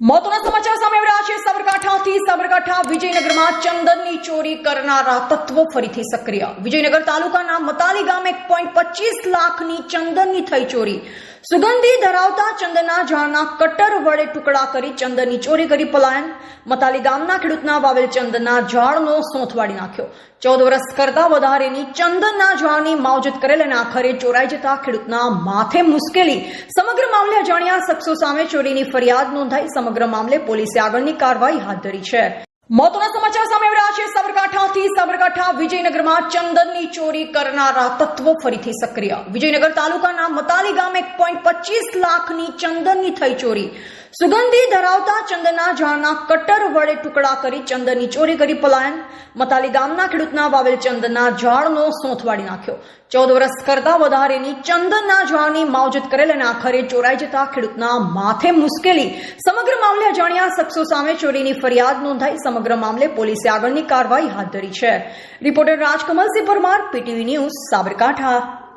મહત્વના સમાચાર સામે આવી રહ્યા છે. સાબરકાંઠાથી સાબરકાંઠા વિજયનગરમાં ચંદનની ચોરી કરનારા તત્વો ફરીથી સક્રિય. વિજયનગર તાલુકાના મતાલી ગામે એક પોઈન્ટ પચીસ લાખની ચંદનની થઈ ચોરી. સુગંધી ધરાવતા ચંદનના ઝાડના કટર વડે ટુકડા કરી ચંદનની ચોરી કરી પલાયન. મતાલી ગામના ખેડૂતના વાવેલ ચંદનના ઝાડનો સોંથ નાખ્યો. ચૌદ વર્ષ કરતા વધારેની ચંદનના ઝાડની માવજત કરેલ અને આખરે ચોરાઈ જતા ખેડૂતના માથે મુશ્કેલી. સમગ્ર મામલે અજાણ્યા શખ્સો સામે ચોરીની ફરિયાદ નોંધાઈ સમગ્ર મામલે પોલીસે આગળની કાર્યવાહી હાથ ધરી છે. મોતના સમાચાર સામે છે સાબરકાંઠાથી સાબરકાંઠા વિજયનગરમાં ચંદનની ચોરી કરનારા તત્વો ફરીથી સક્રિય. વિજયનગર તાલુકાના મતાલી ગામે એક પોઈન્ટ પચીસ લાખની ચંદનની થઈ ચોરી. સુગંધી ધરાવતા ચંદનના ઝાડના કટર વડે ટુકડા કરી ચંદનની ચોરી કરી પલાયન. મતાલી ગામના ખેડૂતના વાવેલ ચંદનના ઝાડનો સોંથ નાખ્યો. ચૌદ વર્ષ કરતા વધારેની ચંદનના ઝાડની માવજત કરેલ અને આખરે ચોરાઈ જતા ખેડૂતના માથે મુશ્કેલી. સમગ્ર મામલે અજાણ્યા શખ્સો સામે ચોરીની ફરિયાદ નોંધાઈ. સમગ્ર મામલે પોલીસે આગળની કાર્યવાહી હાથ ધરી છે. Reporter Rajkamalsinh Parmar PTV news Sabarkantha.